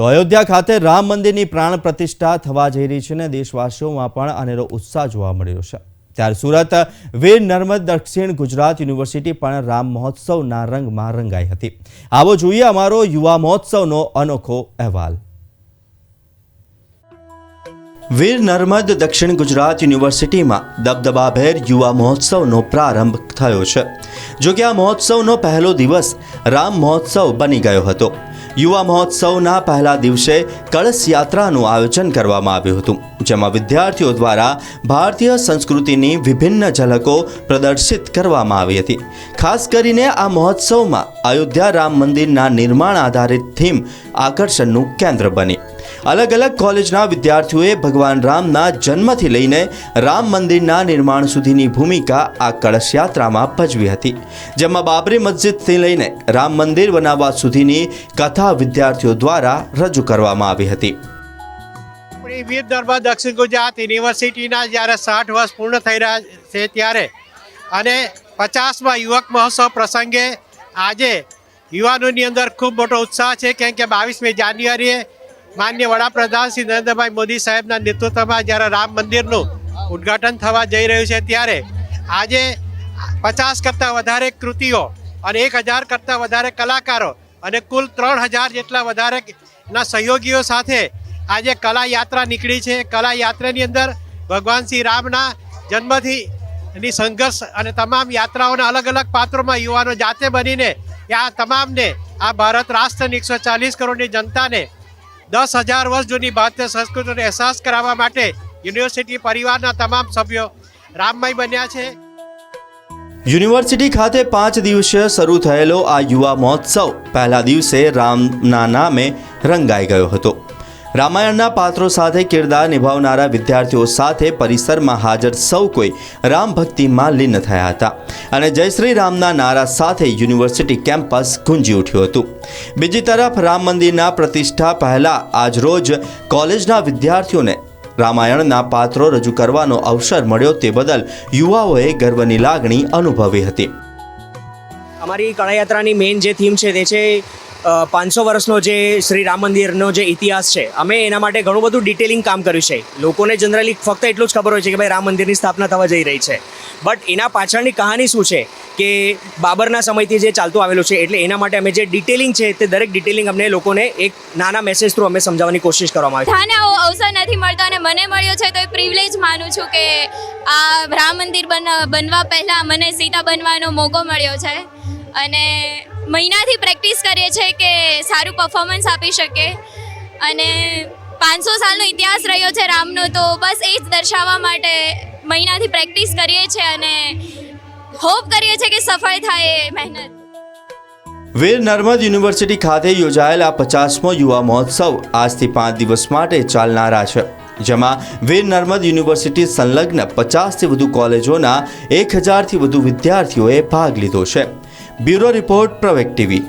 તો અયોધ્યા ખાતે રામ મંદિરની પ્રાણ પ્રતિષ્ઠા થવા જઈ રહી છે અને દેશવાસીઓમાં પણ અનેરો ઉત્સાહ જોવા મળી છે. ત્યારે સુરત, વીર નર્મદ, દક્ષિણ ગુજરાત યુનિવર્સિટી પણ રામ મહોત્સવના રંગમાં રંગાઈ હતી. આવો જોઈએ અમારો યુવા મહોત્સવનો અનોખો અહેવાલ. વીર નર્મદ દક્ષિણ ગુજરાત યુનિવર્સિટીમાં દબદબાભેર યુવા મહોત્સવનો પ્રારંભ થયો છે. જો કે આ મહોત્સવનો પહેલો દિવસ રામ મહોત્સવ બની ગયો હતો. યુવા મહોત્સવના પહેલા દિવસે કળશ યાત્રાનું આયોજન કરવામાં આવ્યું હતું, જેમાં વિદ્યાર્થીઓ દ્વારા ભારતીય સંસ્કૃતિની વિભિન્ન ઝલકો પ્રદર્શિત કરવામાં આવી હતી. ખાસ કરીને આ મહોત્સવમાં અયોધ્યા રામ મંદિરના નિર્માણ આધારિત થીમ આકર્ષણનું કેન્દ્ર બની. અલગ અલગ કોલેજના વિદ્યાર્થીઓએ ભગવાન રામના જન્મથી લઈને રામ મંદિરના નિર્માણ સુધીની ભૂમિકા આ કળશ યાત્રામાં ભજવી હતી, જેમાં બાબરી મસ્જિદથી લઈને રામ મંદિર બનાવવા સુધીની કથા વિદ્યાર્થીઓ દ્વારા રજૂ કરવામાં આવી હતી. વીર દક્ષિણ ગુજરાત યુનિવર્સિટીના જ્યારે સાઠ વર્ષ પૂર્ણ થઈ રહ્યા છે ત્યારે અને પચાસમાં યુવક મહોત્સવ પ્રસંગે આજે યુવાનોની અંદર ખૂબ મોટો ઉત્સાહ છે, કેમ કે બાવીસમી જાન્યુઆરીએ માન્ય વડાપ્રધાન શ્રી નરેન્દ્રભાઈ મોદી સાહેબના નેતૃત્વમાં જ્યારે રામ મંદિરનું ઉદ્ઘાટન થવા જઈ રહ્યું છે ત્યારે આજે પચાસ કરતાં વધારે કૃતિઓ અને એક હજાર કરતાં વધારે કલાકારો અને કુલ ત્રણ હજાર જેટલા વધારે ના સહયોગીઓ સાથે આજે કલા યાત્રા નીકળી છે. કલા યાત્રાની અંદર ભગવાન શ્રી રામના જન્મથી એની સંઘર્ષ અને તમામ યાત્રાઓના અલગ અલગ પાત્રોમાં યુવાનો જાતે બનીને આ તમામને આ ભારત રાષ્ટ્રની એકસો ચાલીસ કરોડની જનતાને દસ હજાર વર્ષ જૂની ભારતીય સંસ્કૃતિનો અહેસાસ કરાવવા માટે યુનિવર્સિટી પરિવારના તમામ સભ્યો રામમય બન્યા છે. યુનિવર્સિટી ખાતે પાંચ દિવસીય શરૂ થયેલો આ યુવા મહોત્સવ પહેલા દિવસે રામના નામે રંગાઈ ગયો હતો. રામાયણના પાત્રો સાથે કિરદાર નિભાવનારા વિદ્યાર્થીઓ સાથે પરિસરમાં હાજર સૌ કોઈ રામ ભક્તિમાં લીન થયા હતા. અને જય શ્રી રામના નારા સાથે યુનિવર્સિટી કેમ્પસ ગુંજી ઉઠ્યું હતું. બીજી તરફ રામ મંદિરના પ્રતિષ્ઠા પહેલા આજરોજ કોલેજના વિદ્યાર્થીઓને રામાયણના પાત્રો રજૂ કરવાનો અવસર મળ્યો તે બદલ યુવાઓએ ગર્વની લાગણી અનુભવી હતી. અમારી કળાયાત્રાની મેઇન જે થીમ છે તે છે પાંચસો વર્ષનો જે શ્રી રામ મંદિરનો જે ઇતિહાસ છે, અમે એના માટે ઘણું બધું ડિટેલિંગ કામ કર્યું છે. લોકોને જનરલી ફક્ત એટલું જ ખબર હોય છે કે ભાઈ રામ મંદિરની સ્થાપના થવા જઈ રહી છે. બટ એના પાછળની કહાની શું છે કે બાબરના સમયથી જે ચાલતું આવેલું છે, એટલે એના માટે અમે જે ડિટેલિંગ છે તે દરેક ડિટેલિંગ અમને લોકોને એક નાના મેસેજ થ્રુ અમે સમજાવવાની કોશિશ કરવામાં આવી. છે આવો અવસર નથી મળતો અને મને મળ્યો છે તો એ પ્રિવિલેજ માનું છું કે આ રામ મંદિર બન, બનવા પહેલાં મને સીતા બનવાનો મોકો મળ્યો છે. અને મહિનાથી પ્રેક્ટિસ કરીએ છીએ કે સારું પરફોર્મન્સ આપી શકે. અને પાંચસો સાલનો ઇતિહાસ રહ્યો છે રામનો, તો બસ એ જ દર્શાવવા માટે મહિનાથી પ્રેક્ટિસ કરીએ છીએ અને હોપ કરીએ છીએ કે સફળ થાય એ મહેનત. વીર નર્મદ યુનિવર્સિટી ખાતે યોજાયેલ આ પચાસમો યુવા મહોત્સવ આજથી પાંચ દિવસ માટે ચાલનારા છે, જેમાં વીર નર્મદ યુનિવર્સિટી સંલગ્ન પચાસથી વધુ કોલેજોના એક હજારથી વધુ વિદ્યાર્થીઓએ ભાગ લીધો છે. Bureau report प्रवेक TV